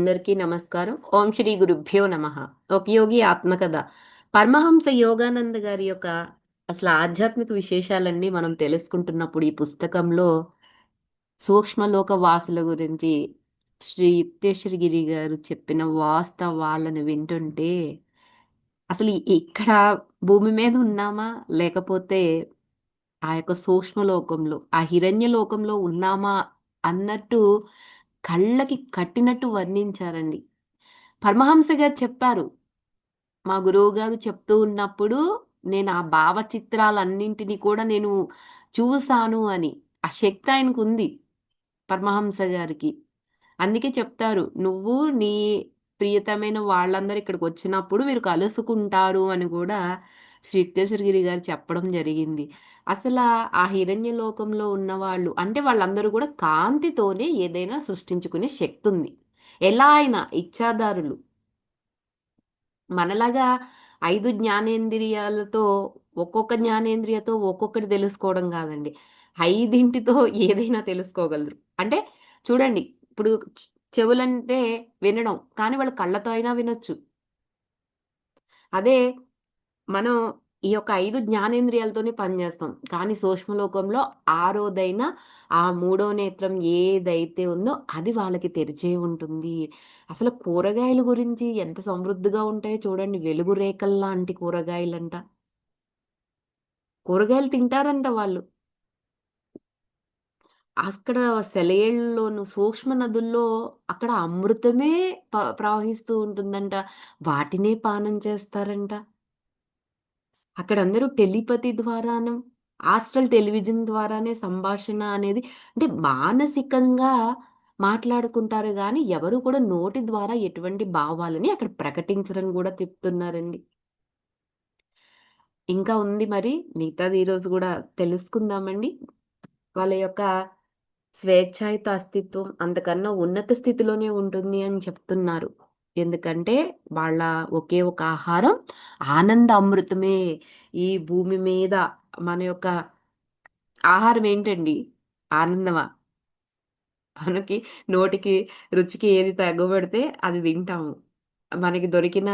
అందరికీ నమస్కారం. ఓం శ్రీ గురుభ్యో నమ. ఒక యోగి ఆత్మకథ. పరమహంస యోగానంద గారి యొక్క అసలు ఆధ్యాత్మిక విశేషాలన్నీ మనం తెలుసుకుంటున్నప్పుడు ఈ పుస్తకంలో సూక్ష్మలోక వాసుల గురించి శ్రీ యుక్తేశ్వరగిరి గారు చెప్పిన వాస్తవాలను వింటుంటే అసలు ఇక్కడ భూమి మీద ఉన్నామా? లేకపోతే ఆ యొక్క సూక్ష్మలోకంలో ఆ హిరణ్య లోకంలో ఉన్నామా? అన్నట్టు కళ్ళకి కట్టినట్టు వర్ణించారండి. పరమహంస గారు చెప్పారు మా గురువు గారు చెప్తూ ఉన్నప్పుడు నేను ఆ భావచిత్రాలన్నింటినీ కూడా నేను చూశాను అని ఆ శక్తి ఆయనకు ఉంది పరమహంస గారికి. అందుకే చెప్తారు నువ్వు నీ ప్రియతమైన వాళ్ళందరూ ఇక్కడికి వచ్చినప్పుడు మీరు కలుసుకుంటారు అని కూడా శ్రీ గిరి గారు చెప్పడం జరిగింది. అసలు ఆ హిరణ్య లోకంలో ఉన్నవాళ్ళు అంటే వాళ్ళందరూ కూడా కాంతితోనే ఏదైనా సృష్టించుకునే శక్తి ఉంది ఎలా అయినా ఇచ్చాదారులు మనలాగా ఐదు జ్ఞానేంద్రియాలతో ఒక్కొక్క జ్ఞానేంద్రియతో ఒక్కొక్కటి తెలుసుకోవడం కాదండి. ఐదింటితో ఏదైనా తెలుసుకోగలరు. అంటే చూడండి ఇప్పుడు చెవులంటే వినడం కానీ వాళ్ళు కళ్ళతో అయినా వినొచ్చు. అదే మనం ఈ యొక్క ఐదు జ్ఞానేంద్రియాలతోనే పనిచేస్తాం కానీ సూక్ష్మలోకంలో ఆరోదైన ఆ మూడో నేత్రం ఏదైతే ఉందో అది వాళ్ళకి తెరిచే ఉంటుంది. అసలు కూరగాయల గురించి ఎంత సమృద్ధిగా ఉంటాయో చూడండి. వెలుగు రేఖల్లాంటి కూరగాయలంట. కూరగాయలు తింటారంట వాళ్ళు. అక్కడ సెలయేళ్ళలోను సూక్ష్మ నదుల్లో అక్కడ అమృతమే ప్రవహిస్తూ ఉంటుందంట. వాటినే పానం చేస్తారంట. అక్కడ అందరూ టెలిపతి ద్వారాను ఆస్ట్రల్ టెలివిజన్ ద్వారానే సంభాషణ అనేది అంటే మానసికంగా మాట్లాడుకుంటారు కానీ ఎవరు కూడా నోటి ద్వారా ఎటువంటి భావాలని అక్కడ ప్రకటించరని కూడా చెప్తున్నారండి ఇంకా ఉంది మరి మిగతాది ఈరోజు కూడా తెలుసుకుందామండి. వాళ్ళ యొక్క స్వేచ్ఛాయుత అస్తిత్వం అంతకన్నా ఉన్నత స్థితిలోనే ఉంటుంది అని చెప్తున్నారు. ఎందుకంటే వాళ్ళ ఒకే ఒక ఆహారం ఆనంద అమృతమే. ఈ భూమి మీద మన యొక్క ఆహారం ఏంటండి? ఆనందమా? మనకి నోటికి రుచికి ఏది తగ్గబడితే అది తింటాము. మనకి దొరికిన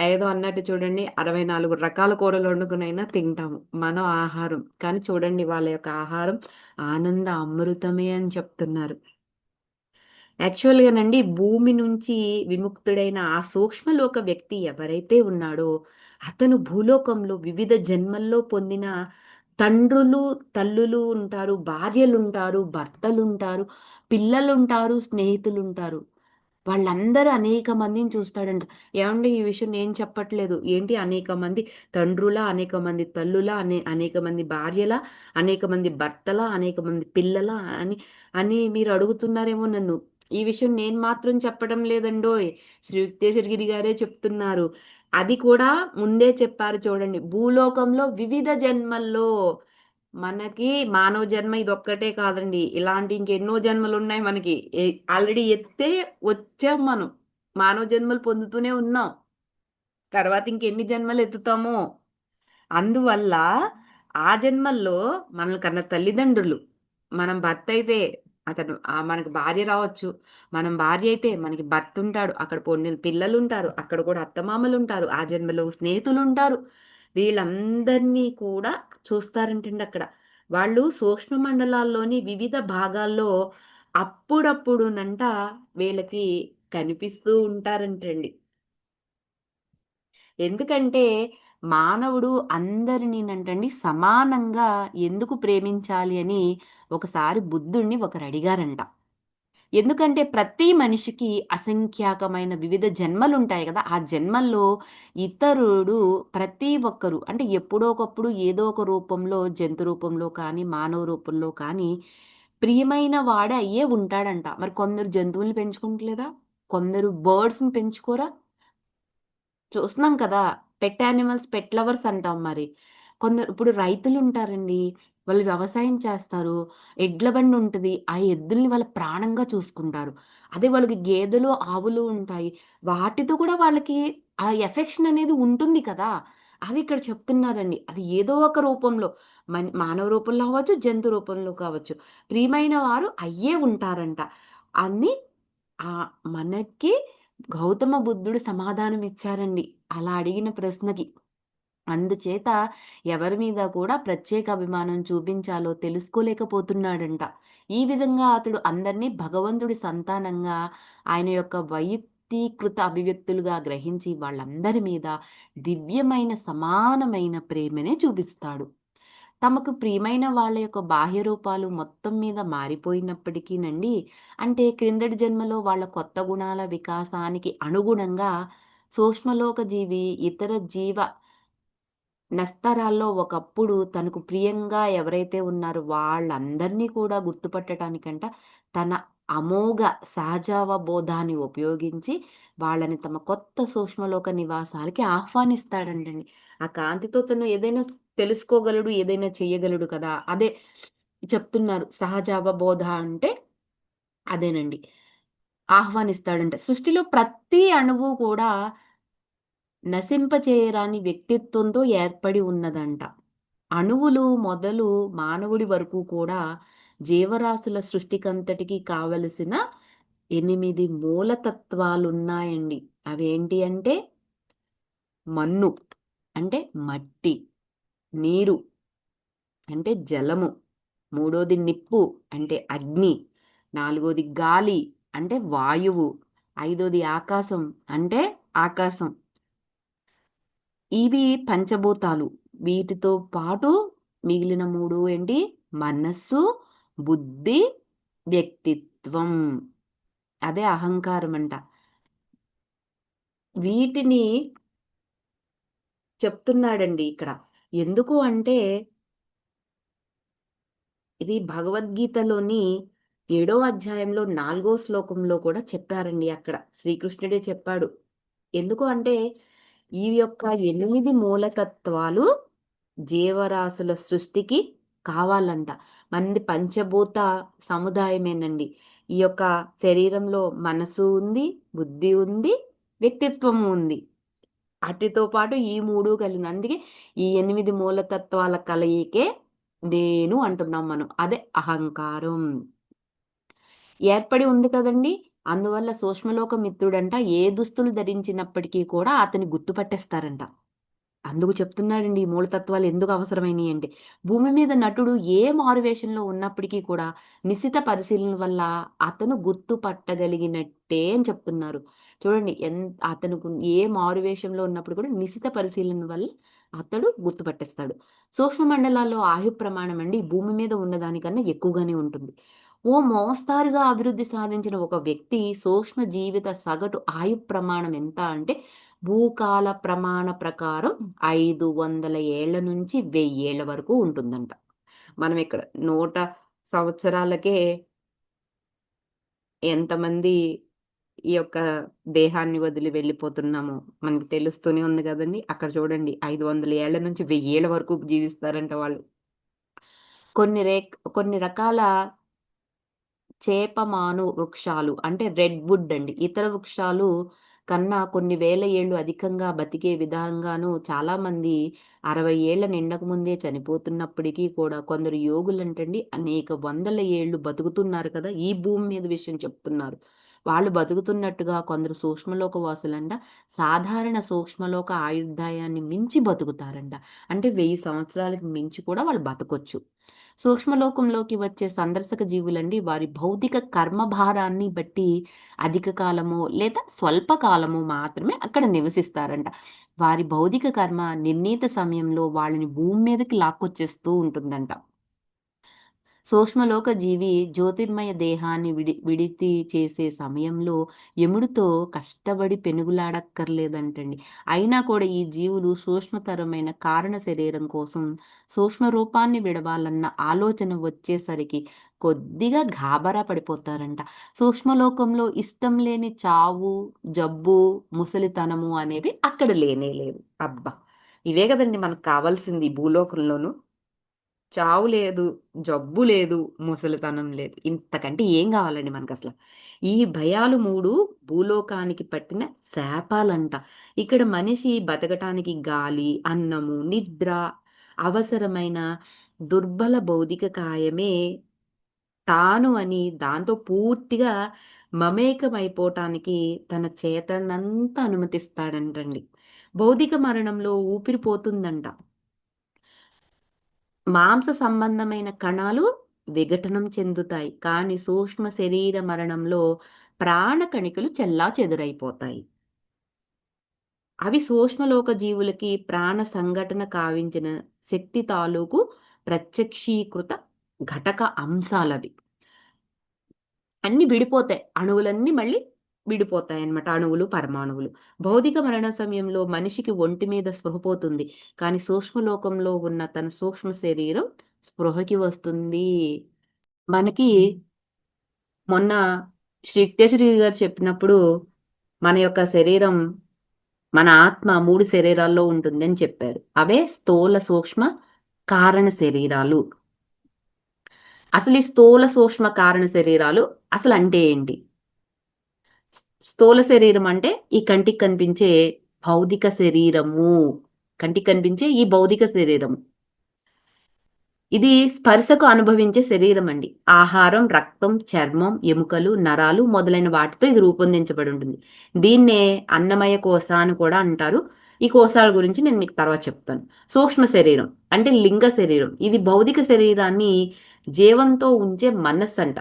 ఏదో అన్నట్టు చూడండి అరవై నాలుగు రకాల కూరలు వండుకునైనా తింటాము. మన ఆహారం. కానీ చూడండి వాళ్ళ యొక్క ఆహారం ఆనంద అమృతమే అని చెప్తున్నారు. యాక్చువల్గానండి భూమి నుంచి విముక్తుడైన ఆ సూక్ష్మలోక వ్యక్తి ఎవరైతే ఉన్నాడో అతను భూలోకంలో వివిధ జన్మల్లో పొందిన తండ్రులు తల్లులు ఉంటారు భార్యలు ఉంటారు భర్తలు ఉంటారు స్నేహితులు ఉంటారు వాళ్ళందరూ అనేక మందిని చూస్తాడంట. ఏమండి ఈ విషయం నేను చెప్పట్లేదు. ఏంటి అనేక మంది తండ్రుల అనేక మంది తల్లుల అనే అనేక మంది భార్యల అనేక మంది భర్తల అనేక మంది పిల్లల అని అని మీరు అడుగుతున్నారేమో నన్ను. ఈ విషయం నేను మాత్రం చెప్పడం లేదండోయ్ శ్రీ యుక్తేశ్వరగిరి గారే చెప్తున్నారు. అది కూడా ముందే చెప్పారు చూడండి. భూలోకంలో వివిధ జన్మల్లో మనకి మానవ జన్మ ఇది ఒక్కటే కాదండి. ఇలాంటి ఇంకెన్నో జన్మలు ఉన్నాయి మనకి ఆల్రెడీ ఎత్తే వచ్చాం మనం. మానవ జన్మలు పొందుతూనే ఉన్నాం. తర్వాత ఇంకెన్ని జన్మలు ఎత్తుతామో. అందువల్ల ఆ జన్మల్లో మనల్ని కన్న తల్లిదండ్రులు మనం భర్త అయితే అతను మనకు భార్య రావచ్చు. మనం భార్య అయితే మనకి భర్త ఉంటాడు. అక్కడ పొన్ని పిల్లలు ఉంటారు అక్కడ కూడా అత్తమామలు ఉంటారు ఆ జన్మలో స్నేహితులు ఉంటారు వీళ్ళందరినీ కూడా చూస్తారంటండి అక్కడ. వాళ్ళు సూక్ష్మ మండలాల్లోని వివిధ భాగాల్లో అప్పుడప్పుడునంట వీళ్ళకి కనిపిస్తూ ఉంటారంటండి. ఎందుకంటే మానవుడు అందరినీనంటండి సమానంగా ఎందుకు ప్రేమించాలి అని ఒకసారి బుద్ధుణ్ణి ఒకరు అడిగారంట. ఎందుకంటే ప్రతి మనిషికి అసంఖ్యాకమైన వివిధ జన్మలు ఉంటాయి కదా ఆ జన్మల్లో ఇతరుడు ప్రతి ఒక్కరు అంటే ఎప్పుడో ఒకప్పుడు ఏదో ఒక రూపంలో జంతు రూపంలో కానీ మానవ రూపంలో కానీ ప్రియమైన వాడే అయ్యే ఉంటాడంట. మరి కొందరు జంతువుల్ని పెంచుకుంటలేదా? కొందరు బర్డ్స్ని పెంచుకోరా? చూస్తున్నాం కదా పెట్ యానిమల్స్ పెట్ లవర్స్ అంటాం మరి. కొందరు ఇప్పుడు రైతులు ఉంటారండి వాళ్ళు వ్యవసాయం చేస్తారు ఎడ్ల బండి ఉంటుంది ఆ ఎద్దుల్ని వాళ్ళ ప్రాణంగా చూసుకుంటారు. అదే వాళ్ళకి గేదెలు ఆవులు ఉంటాయి వాటితో కూడా వాళ్ళకి ఆ ఎఫెక్షన్ అనేది ఉంటుంది కదా. అది ఇక్కడ చెప్తున్నారండి. అది ఏదో ఒక రూపంలో మానవ రూపంలో కావచ్చు జంతు రూపంలో కావచ్చు. ప్రియమైన వారు అయ్యే ఉంటారంట. అన్ని ఆ మనకి గౌతమ బుద్ధుడు సమాధానం ఇచ్చారండి. అలా అడిగిన ప్రశ్నకి. అందుచేత ఎవరి మీద కూడా ప్రత్యేక అభిమానం చూపించాలో తెలుసుకోలేకపోతున్నాడంట. ఈ విధంగా అతడు అందరినీ భగవంతుడి సంతానంగా ఆయన యొక్క వైయక్తీకృత అభివ్యక్తులుగా గ్రహించి వాళ్ళందరి మీద దివ్యమైన సమానమైన ప్రేమనే చూపిస్తాడు. తమకు ప్రియమైన వాళ్ళ యొక్క బాహ్య రూపాలు మొత్తం మీద మారిపోయినప్పటికీనండి అంటే క్రిందటి జన్మలో వాళ్ళ కొత్త గుణాల వికాసానికి అనుగుణంగా సూక్ష్మలోక జీవి ఇతర జీవ నస్తరాల్లో ఒకప్పుడు తనకు ప్రియంగా ఎవరైతే ఉన్నారో వాళ్ళందరినీ కూడా గుర్తుపట్టడానికంట తన అమోఘ సహజావబోధాన్ని ఉపయోగించి వాళ్ళని తమ కొత్త సూక్ష్మలోక నివాసాలకి ఆహ్వానిస్తాడంటండి. ఆ కాంతితో తను ఏదైనా తెలుసుకోగలడు ఏదైనా చెయ్యగలడు కదా. అదే చెప్తున్నారు సహజావబోధ అంటే అదేనండి. ఆహ్వానిస్తాడంట. సృష్టిలో ప్రతి అణువు కూడా నశింపచేయరాని వ్యక్తిత్వంతో ఏర్పడి ఉన్నదంట. అణువులు మొదలు మానవుడి వరకు కూడా జీవరాశుల సృష్టికంతటికి కావలసిన ఎనిమిది మూలతత్వాలున్నాయండి. అవేంటి అంటే? మన్ను అంటే మట్టి నీరు అంటే జలము మూడోది నిప్పు అంటే అగ్ని నాలుగోది గాలి అంటే వాయువు ఐదోది ఆకాశం అంటే ఆకాశం. ఇవి పంచభూతాలు. వీటితో పాటు మిగిలిన మూడు ఏంటి? మనస్సు బుద్ధి వ్యక్తిత్వం. అదే అహంకారం అంట వీటిని చెప్తున్నాడండి ఇక్కడ. ఎందుకు అంటే ఇది భగవద్గీతలోని ఏడో అధ్యాయంలో నాలుగో శ్లోకంలో కూడా చెప్పారండి అక్కడ. శ్రీకృష్ణుడే చెప్పాడు. ఎందుకు అంటే ఈ యొక్క ఎనిమిది మూలతత్వాలు జీవరాశుల సృష్టికి కావాలంట. మంది పంచభూత సముదాయమేనండి. ఈ యొక్క శరీరంలో మనసు ఉంది బుద్ధి ఉంది వ్యక్తిత్వం ఉంది. వాటితో పాటు ఈ మూడు కలిగిన అందుకే ఈ ఎనిమిది మూలతత్వాల కలయికే నేను అంటున్నాం మనం. అదే అహంకారం. ఏర్పడి ఉంది కదండి. అందువల్ల సూక్ష్మలోక మిత్రుడంట ఏ దుస్తులు ధరించినప్పటికీ కూడా అతని గుర్తుపట్టేస్తారంట. అందుకు చెప్తున్నాడండి ఈ మూలతత్వాలు ఎందుకు అవసరమైనవి అంటే భూమి మీద నటుడు ఏ మారువేషంలో ఉన్నప్పటికీ కూడా నిశిత పరిశీలన వల్ల అతను గుర్తుపట్టగలిగినట్టే అని చెప్తున్నారు. చూడండి ఎన్ అతను ఏ మారువేషంలో ఉన్నప్పుడు కూడా నిశిత పరిశీలన వల్ల అతడు గుర్తుపట్టేస్తాడు సూక్ష్మ మండలాల్లో ఆయు ప్రమాణం అండి భూమి మీద ఉన్నదానికన్నా ఎక్కువగానే ఉంటుంది. ఓ మోస్తారుగా అభివృద్ధి సాధించిన ఒక వ్యక్తి సూక్ష్మ జీవిత సగటు ఆయు ప్రమాణం ఎంత అంటే భూకాల ప్రమాణ ప్రకారం ఐదు వందల ఏళ్ళ నుంచి వెయ్యేళ్ళ వరకు ఉంటుందంట. మనం ఇక్కడ నూట సంవత్సరాలకే ఎంతమంది ఈ యొక్క దేహాన్ని వదిలి వెళ్ళిపోతున్నాము మనకి తెలుస్తూనే ఉంది కదండి. అక్కడ చూడండి ఐదు వందల ఏళ్ళ నుంచి వెయ్యేళ్ళ వరకు జీవిస్తారంట వాళ్ళు. కొన్ని రే కొన్ని రకాల చేపమాను వృక్షాలు అంటే రెడ్ వుడ్ అండి. ఇతర వృక్షాలు కన్నా కొన్ని వేల ఏళ్ళు అధికంగా బతికే విధంగాను చాలామంది అరవై ఏళ్ళ నిండకముందే చనిపోతున్నప్పటికీ కూడా కొందరు యోగులంటండి అనేక వందల ఏళ్ళు బతుకుతున్నారు కదా ఈ భూమి మీద విషయం చెప్తున్నారు. వాళ్ళు బతుకుతున్నట్టుగా కొందరు సూక్ష్మలోక వాసులంట సాధారణ సూక్ష్మలోక ఆయుర్దాయాన్ని మించి బతుకుతారంట. అంటే వెయ్యి సంవత్సరాలకు మించి కూడా వాళ్ళు బతకొచ్చు. సూక్ష్మలోకంలోకి వచ్చే సందర్శక జీవులండి. వారి భౌతిక కర్మభారాన్ని బట్టి అధిక కాలమో లేదా స్వల్పకాలమో మాత్రమే అక్కడ నివసిస్తారంట. వారి భౌతిక కర్మ నిర్ణీత సమయంలో వాళ్ళని భూమి మీదకి లాక్కొచ్చేస్తూ ఉంటుందంట. సూక్ష్మలోక జీవి జ్యోతిర్మయ దేహాన్ని విడి విడితి చేసే సమయంలో యముడితో కష్టపడి పెనుగులాడక్కర్లేదంటండి. అయినా కూడా ఈ జీవులు సూక్ష్మతరమైన కారణ శరీరం కోసం సూక్ష్మ రూపాన్ని విడవాలన్న ఆలోచన వచ్చేసరికి కొద్దిగా గాబరా పడిపోతారంట. సూక్ష్మలోకంలో ఇష్టం లేని చావు జబ్బు ముసలితనము అనేవి అక్కడ లేనే లేవు. అబ్బా! ఇవే కదండి మనకు కావాల్సింది భూలోకంలోనూ. చావు లేదు జబ్బు లేదు ముసలితనం లేదు. ఇంతకంటే ఏం కావాలండి మనకు అసలు ఈ భయాలు మూడు భూలోకానికి పట్టిన శాపాలంట. ఇక్కడ మనిషి బతకటానికి గాలి అన్నము నిద్ర అవసరమైన దుర్బల భౌతిక కాయమే తాను అని దాంతో పూర్తిగా మమేకమైపోవటానికి తన చేతనంతా అనుమతిస్తాడంటండి. భౌతిక మరణంలో ఊపిరిపోతుందంట మాంస సంబంధమైన కణాలు విఘటనం చెందుతాయి. కానీ సూక్ష్మ శరీర మరణంలో ప్రాణ కణికలు చెల్లా చెదురైపోతాయి. అవి సూక్ష్మలోక జీవులకి ప్రాణ సంఘటన కావించిన శక్తి తాలూకు ప్రత్యక్షీకృత ఘటక అంశాలవి. అన్ని విడిపోతాయి. అణువులన్నీ మళ్ళీ విడిపోతాయన్నమాట అణువులు పరమాణువులు. భౌతిక మరణ సమయంలో మనిషికి ఒంటి మీద స్పృహ పోతుంది. కానీ సూక్ష్మలోకంలో ఉన్న తన సూక్ష్మ శరీరం స్పృహకి వస్తుంది. మనకి మొన్న శ్రీక్తేశ్వరి గారు చెప్పినప్పుడు మన యొక్క శరీరం మన ఆత్మ మూడు శరీరాల్లో ఉంటుంది అని చెప్పారు. అవే స్థూల సూక్ష్మ కారణ శరీరాలు. అసలు ఈ స్థూల సూక్ష్మ కారణ శరీరాలు అసలు అంటే ఏంటి? స్థూల శరీరం అంటే ఈ కంటికి కనిపించే భౌతిక శరీరము. కంటికి కనిపించే ఈ భౌతిక శరీరము. ఇది స్పర్శకు అనుభవించే శరీరం అండి. ఆహారం రక్తం చర్మం ఎముకలు నరాలు మొదలైన వాటితో ఇది రూపొందించబడి ఉంటుంది. దీన్నే అన్నమయ కోశ అని కూడా అంటారు. ఈ కోశాల గురించి నేను మీకు తర్వాత చెప్తాను. సూక్ష్మ శరీరం అంటే లింగ శరీరం. ఇది భౌతిక శరీరాన్ని జీవంతో ఉంచే మనస్సు అంట.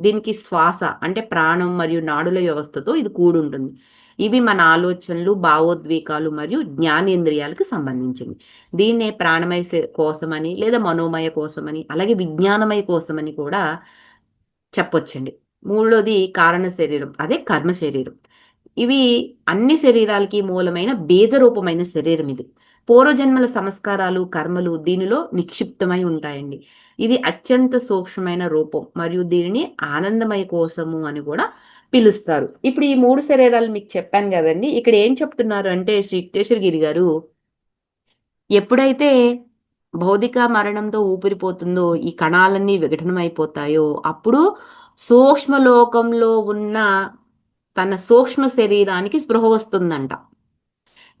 దీనికి శ్వాస అంటే ప్రాణం మరియు నాడుల వ్యవస్థతో ఇది కూడుంటుంది. ఇవి మన ఆలోచనలు భావోద్వేగాలు మరియు జ్ఞానేంద్రియాలకు సంబంధించింది దీన్నే ప్రాణమయ కోసమని లేదా మనోమయ కోసమని అలాగే విజ్ఞానమయ కోసమని కూడా చెప్పొచ్చండి. మూడోది కారణ శరీరం అదే కర్మ శరీరం. ఇవి అన్ని శరీరాలకి మూలమైన బీజరూపమైన శరీరం ఇది. పూర్వజన్మల సంస్కారాలు కర్మలు దీనిలో నిక్షిప్తమై ఉంటాయండి. ఇది అత్యంత సూక్ష్మమైన రూపం మరియు దీనిని ఆనందమయ కోసము అని కూడా పిలుస్తారు. ఇప్పుడు ఈ మూడు శరీరాలు మీకు చెప్పాను కదండి. ఇక్కడ ఏం చెప్తున్నారు అంటే శ్రీ గిరి గారు ఎప్పుడైతే భౌతిక మరణంతో ఊపిరిపోతుందో ఈ కణాలన్నీ విఘటనమైపోతాయో అప్పుడు అప్పుడు సూక్ష్మలోకంలో ఉన్న తన సూక్ష్మ శరీరానికి స్పృహ వస్తుందంట.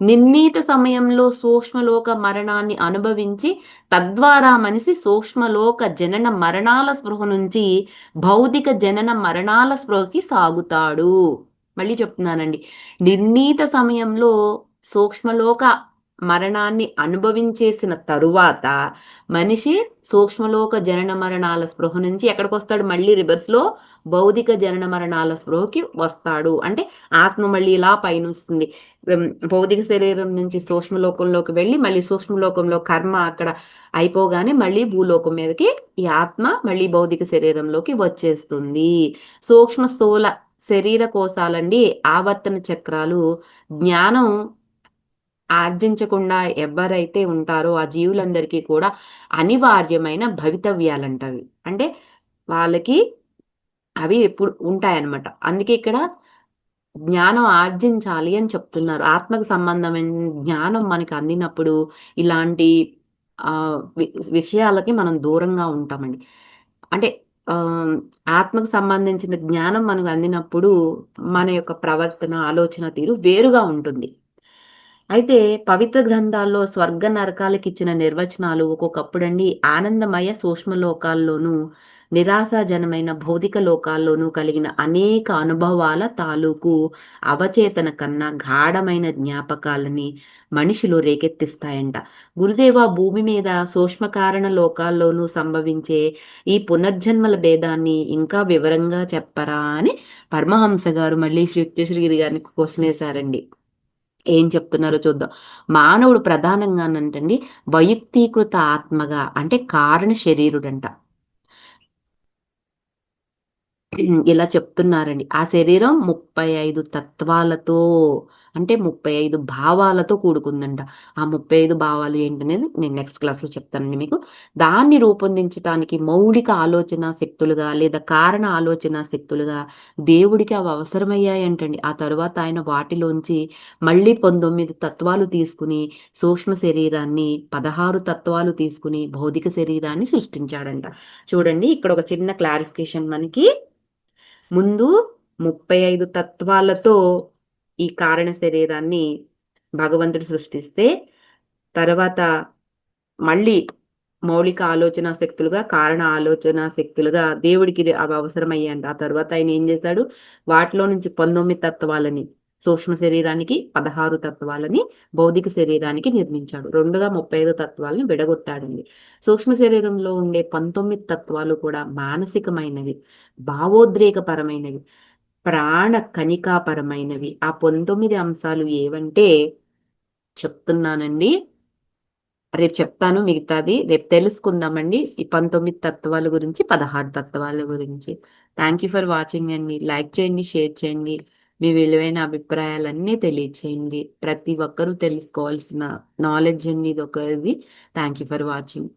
నిర్ణీత సమయంలో సూక్ష్మలోక మరణాన్ని అనుభవించి తద్వారా మనిషి సూక్ష్మలోక జనన మరణాల స్పృహ నుంచి భౌతిక జనన మరణాల స్పృహకి సాగుతాడు. మళ్ళీ చెప్తున్నానండి. నిర్ణీత సమయంలో సూక్ష్మలోక మరణాన్ని అనుభవించేసిన తరువాత మనిషి సూక్ష్మలోక జనన మరణాల స్పృహ నుంచి ఎక్కడికి వస్తాడు మళ్ళీ రివర్స్లో భౌతిక జనన మరణాల స్పృహకి వస్తాడు. అంటే ఆత్మ మళ్ళీ ఇలా పయనిస్తుంది. భౌతిక శరీరం నుంచి సూక్ష్మలోకంలోకి వెళ్ళి మళ్ళీ సూక్ష్మలోకంలో కర్మ అక్కడ అయిపోగానే మళ్ళీ భూలోకం మీదకి ఈ ఆత్మ మళ్ళీ భౌతిక శరీరంలోకి వచ్చేస్తుంది. సూక్ష్మ స్థూల శరీర కోశాలండి ఆవర్తన చక్రాలు. జ్ఞానం ఆర్జించకుండా ఎవరైతే ఉంటారో ఆ జీవులందరికీ కూడా అనివార్యమైన భవితవ్యాలంటవి. అంటే వాళ్ళకి అవి ఎప్పుడు ఉంటాయన్నమాట. అందుకే ఇక్కడ జ్ఞానం ఆర్జించాలి అని చెప్తున్నారు. ఆత్మకు సంబంధమైన జ్ఞానం మనకి అందినప్పుడు ఇలాంటి విషయాలకి మనం దూరంగా ఉంటామండి. అంటే ఆత్మకు సంబంధించిన జ్ఞానం మనకు అందినప్పుడు మన యొక్క ప్రవర్తన ఆలోచన తీరు వేరుగా ఉంటుంది. అయితే పవిత్ర గ్రంథాల్లో స్వర్గ నరకాలకు ఇచ్చిన నిర్వచనాలు ఒక్కొక్కప్పుడండి ఆనందమయ సూక్ష్మ లోకాల్లోనూ నిరాశాజనమైన భౌతిక లోకాల్లోనూ కలిగిన అనేక అనుభవాల తాలూకు అవచేతన కన్నా గాఢమైన జ్ఞాపకాలని మనిషిలో రేకెత్తిస్తాయంట. గురుదేవ భూమి మీద సూక్ష్మకారణ లోకాల్లోనూ సంభవించే ఈ పునర్జన్మల భేదాన్ని ఇంకా వివరంగా చెప్పరా అని పరమహంస గారు మళ్ళీ శ్రీ గారిని క్వశ్చన్ వేశారండి ఏం చెప్తున్నారో చూద్దాం. మానవుడు ప్రధానంగానంటండి వైయక్తీకృత ఆత్మగా అంటే కారణ శరీరుడంట. ఇలా చెప్తున్నారండి. ఆ శరీరం ముప్పై ఐదు తత్వాలతో అంటే ముప్పై ఐదు భావాలతో కూడుకుందంట. ఆ ముప్పై ఐదు భావాలు ఏంటనేది నేను నెక్స్ట్ క్లాస్లో చెప్తానండి మీకు. దాన్ని రూపొందించడానికి మౌలిక ఆలోచన శక్తులుగా లేదా కారణ ఆలోచన శక్తులుగా దేవుడికి అవి అవసరమయ్యాయంటండి. ఆ తరువాత ఆయన వాటిలోంచి మళ్ళీ పంతొమ్మిది తత్వాలు తీసుకుని సూక్ష్మ శరీరాన్ని పదహారు తత్వాలు తీసుకుని భౌతిక శరీరాన్ని సృష్టించాడంట. చూడండి ఇక్కడ ఒక చిన్న క్లారిఫికేషన్ మనకి ముందు ముప్పై ఐదు తత్వాలతో ఈ కారణ శరీరాన్ని భగవంతుడు సృష్టిస్తే తర్వాత మళ్ళీ మౌలిక ఆలోచన శక్తులుగా కారణ ఆలోచన శక్తులుగా దేవుడికి అవి అవసరమయ్యాయంట. ఆ తర్వాత ఆయన ఏం చేశాడు? వాటిలో నుంచి పంతొమ్మిది తత్వాలని సూక్ష్మ శరీరానికి పదహారు తత్వాలని భౌతిక శరీరానికి నిర్మించాడు. రెండుగా ముప్పై ఐదు తత్వాలని విడగొట్టాడండి. సూక్ష్మ శరీరంలో ఉండే పంతొమ్మిది తత్వాలు కూడా మానసికమైనవి భావోద్రేకపరమైనవి ప్రాణ కణికాపరమైనవి. ఆ పంతొమ్మిది అంశాలు ఏవంటే చెప్తున్నానండి రేపు చెప్తాను మిగతాది రేపు తెలుసుకుందామండి ఈ పంతొమ్మిది తత్వాల గురించి పదహారు తత్వాల గురించి. థ్యాంక్ యూ ఫర్ వాచింగ్ అండి. లైక్ చేయండి షేర్ చేయండి. మీ విలువైన అభిప్రాయాలన్నీ తెలియచేయండి. ప్రతి ఒక్కరూ తెలుసుకోవాల్సిన నాలెడ్జ్ అనేది ఇది ఒకది థ్యాంక్ యూ ఫర్ వాచింగ్